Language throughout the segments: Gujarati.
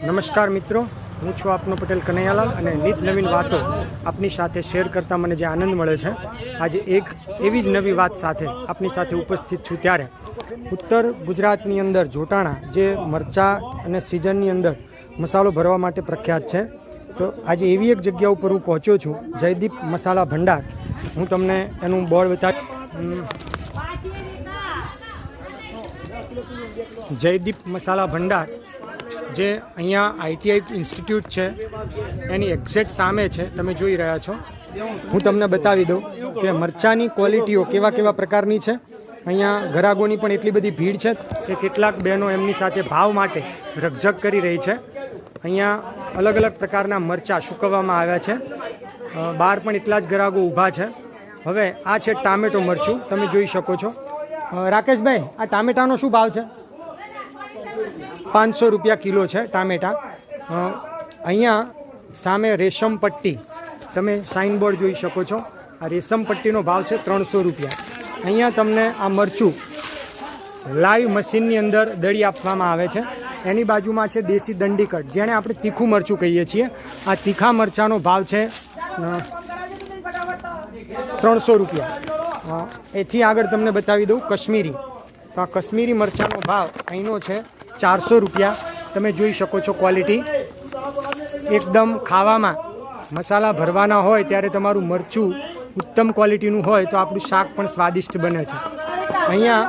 નમસ્કાર મિત્રો, હું છું આપનો પટેલ કનૈયાલાલ અને નિત નવીન વાતો આપની સાથે શેર કરતા મને જે આનંદ મળે છે. આજે એક એવી જ નવી વાત સાથે આપની સાથે ઉપસ્થિત છું ત્યારે. ઉત્તર ગુજરાતની અંદર જોટાણા જે મરચા અને સિઝનની અંદર મસાલો ભરવા માટે પ્રખ્યાત છે. તો આજે એવી એક જગ્યા ઉપર હું પહોંચ્યો છું, જયદીપ મસાલા ભંડાર. હું તમને એનું બોર્ડ બતા જયદીપ મસાલા ભંડાર જે અહીંયા આઈટીઆઈ ઇન્સ્ટિટ્યૂટ છે, એની એક્ઝેક્ટ સામે છે, તમે જોઈ રહ્યા છો. હું તમને બતાવી દઉં કે મરચાની ક્વોલિટીઓ કેવા કેવા પ્રકારની છે. અહીંયા ઘરાગોની પણ એટલી બધી ભીડ છે કે કેટલાક બહેનો એમની સાથે ભાવ માટે રકઝક કરી રહી છે. અહીંયા અલગ અલગ પ્રકારના મરચાં સૂકવવામાં આવ્યા છે. બહાર પણ એટલા જ ઘરાગો ઊભા છે. હવે આ છે ટામેટો મરચું, તમે જોઈ શકો છો. રાકેશભાઈ, આ ટામેટાનો શું ભાવ છે? પાંચસો રૂપિયા કિલો છે ટામેટા. અહીંયા સામે રેશમ પટ્ટી. તમે સાઇન બોર્ડ જોઈ શકો છો. આ રેશમ પટ્ટીનો ભાવ છે ત્રણસો રૂપિયા. અહીંયા તમને આ મરચું લાઈવ મશીનની અંદર દળી આપવામાં આવે છે. એની બાજુમાં છે દેશી દંડીકટ જેને આપણે તીખું મરચું કહીએ છીએ. આ તીખા મરચાંનો ભાવ છે ત્રણસો રૂપિયા. એથી આગળ તમને બતાવી દઉં કશ્મીરી. તો આ કશ્મીરી મરચાંનો ભાવ અહીંનો છે ચારસો રૂપિયા તમે જોઈ શકો છો ક્વોલિટી એકદમ ખાવામાં મસાલા ભરવાના હોય ત્યારે તમારું મરચું ઉત્તમ ક્વોલિટીનું હોય તો આપણું શાક પણ સ્વાદિષ્ટ બને છે. અહીંયા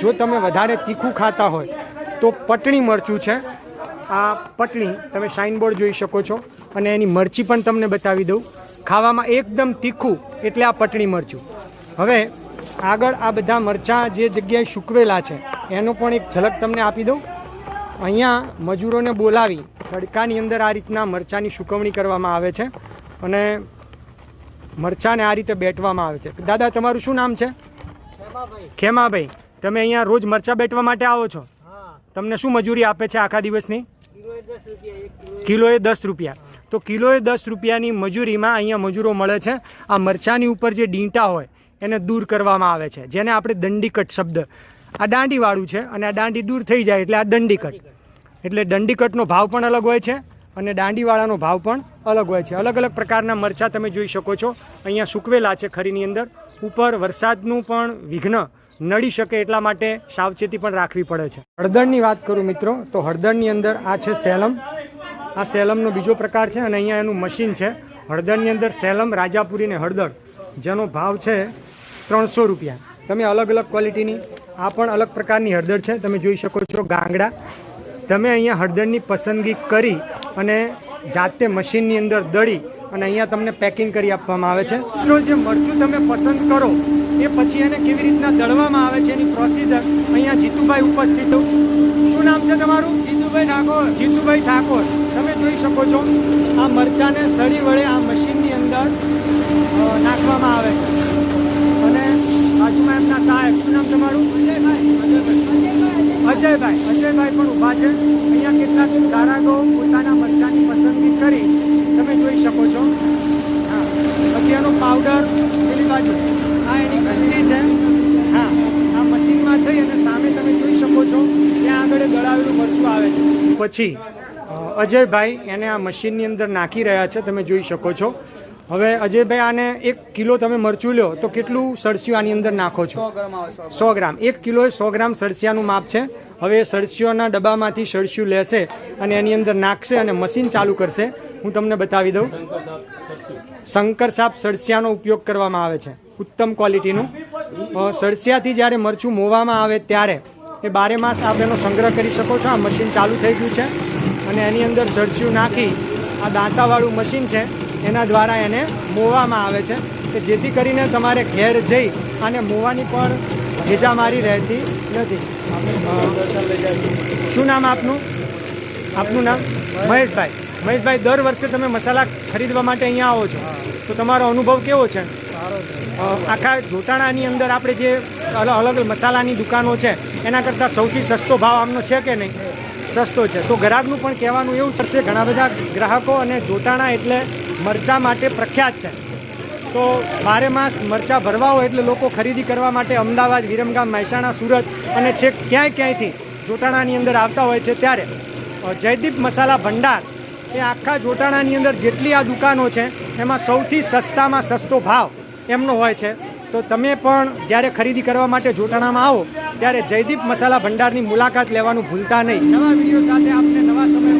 જો તમે વધારે તીખું ખાતા હોય તો પટણી મરચું છે. આ પટણી તમે સાઇનબોર્ડ જોઈ શકો છો અને એની મરચી પણ તમને બતાવી દઉં. ખાવામાં એકદમ તીખું એટલે આ પટણી મરચું. હવે આગળ આ બધા મરચાં જે જગ્યાએ સૂકવેલા છે એનો પણ એક ઝલક તમને આપી દઉં. અહીંયા મજૂરોને બોલાવી તડકાની અંદર આ રીતના મરચાંની સુકવણી કરવામાં આવે છે અને મરચાંને આ રીતે બેટવામાં આવે છે. દાદા તમારું શું નામ છે? ખેમાભાઈ. તમે અહીંયા રોજ મરચાં બેટવા માટે આવો છો? તમને શું મજૂરી આપે છે આખા દિવસની? કિલોએ દસ રૂપિયા. તો કિલોએ દસ રૂપિયાની મજૂરીમાં અહીંયા મજૂરો મળે છે. આ મરચાંની ઉપર જે ડીંટા હોય એને દૂર કરવામાં આવે છે. જેને આપણે દંડીકટ શબ્દ આ દાંડીવાળું છે અને આ દાંડી દૂર થઈ જાય એટલે આ દંડીકટ. એટલે દંડીકટનો ભાવ પણ અલગ હોય છે અને દાંડીવાળાનો ભાવ પણ અલગ હોય છે. અલગ અલગ પ્રકારના મરચાં તમે જોઈ શકો છો. અહીંયા સૂકવેલા છે ખરીની અંદર. ઉપર વરસાદનું પણ વિઘ્ન નડી શકે એટલા માટે સાવચેતી પણ રાખવી પડે છે. હળદરની વાત કરું મિત્રો, તો હળદરની અંદર આ છે સેલમ. આ સેલમનો બીજો પ્રકાર છે અને અહીંયા એનું મશીન છે. હળદરની અંદર સેલમ, રાજાપુરી ને હળદર, જેનો ભાવ છે ત્રણસો રૂપિયા. તમે અલગ અલગ ક્વોલિટીની આ પણ અલગ પ્રકારની હળદર છે. તમે જોઈ શકો છો ગાંગડા. તમે અહીંયા હળદરની પસંદગી કરી અને જાતે મશીનની અંદર દળી અને અહીંયા તમને પેકિંગ કરી આપવામાં આવે છે. જે મરચું તમે પસંદ કરો એ પછી એને કેવી રીતના દળવામાં આવે છે એની પ્રોસિજર અહીંયા જીતુભાઈ ઉપસ્થિત શું નામ છે તમારું? જીતુભાઈ ઠાકોર. જીતુભાઈ ઠાકોર. તમે જોઈ શકો છો આ મરચાંને સળી વડે આ મશીનની અંદર નાખવામાં આવે છે. એમના સાહેબ. શું નામ તમારું? અજયભાઈ. અજયભાઈ. પણ ઊભા છે. અહીંયા કેટલાક ધારાગો પોતાના મરચાની પસંદગી કરી તમે જોઈ શકો છો. હા. પછી એનો પાવડર પેલી બાજુ. આ એની ઘંટડી છે. હા. આ મશીનમાં થઈ અને સામે તમે જોઈ શકો છો. ત્યાં આગળ દળાવેલું મરચું આવે છે. પછી અજયભાઈ એને આ મશીનની અંદર નાખી રહ્યા છે. તમે જોઈ શકો છો. હવે અજયભાઈ આને એક કિલો તમે મરચું લો તો કેટલું સરસિયું આની અંદર નાખો છો? સો ગ્રામ એક કિલો સો ગ્રામ સરસિયાનું માપ છે. હવે એ સરસીઓના ડબ્બામાંથી સરસિયું લેશે અને એની અંદર નાખશે અને મશીન ચાલુ કરશે. હું તમને બતાવી દઉં. શંકર સાપ સરસિયાનો ઉપયોગ કરવામાં આવે છે ઉત્તમ ક્વોલિટીનું. સરસિયાથી જ્યારે મરચું મોવામાં આવે ત્યારે એ બારે માસ આપ એનો સંગ્રહ કરી શકો છો. આ મશીન ચાલુ થઈ ગયું છે અને એની અંદર સરસિયું નાખી આ દાંતાવાળું મશીન છે. એના દ્વારા એને મોવામાં આવે છે કે જેથી કરીને તમારે ઘેર જઈ અને મોવાની પણ ભેજામારી રહેતી નથી. શું નામ આપનું? આપનું નામ? મહેશભાઈ. મહેશભાઈ, દર વર્ષે તમે મસાલા ખરીદવા માટે અહીંયા આવો છો. તો તમારો અનુભવ કેવો છે? આખા જોટાણાની અંદર આપણે જે અલગ અલગ મસાલાની દુકાનો છે, એના કરતાં સૌથી સસ્તો ભાવ આમનો છે કે નહીં? સસ્તો છે. તો ગ્રાહકનું પણ કહેવાનું એવું છે, ઘણા બધા ગ્રાહકો અને જોટાણા એટલે મરચા માટે પ્રખ્યાત છે. તો બારે માસ મરચાં ભરવા હોય એટલે લોકો ખરીદી કરવા માટે અમદાવાદ, વિરમગામ, મહેસાણા, સુરત અને છેક ક્યાંય ક્યાંયથી જોટાણાની અંદર આવતા હોય છે ત્યારે. જયદીપ મસાલા ભંડાર એ આખા જોટાણાની અંદર જેટલી આ દુકાનો છે, એમાં સૌથી સસ્તામાં સસ્તો ભાવ એમનો હોય છે. તો તમે પણ જ્યારે ખરીદી કરવા માટે જોટાણામાં આવો, ત્યારે જયદીપ મસાલા ભંડારની મુલાકાત લેવાનું ભૂલતા નહીં. નવા વીડિયો સાથે આપને નવા સમય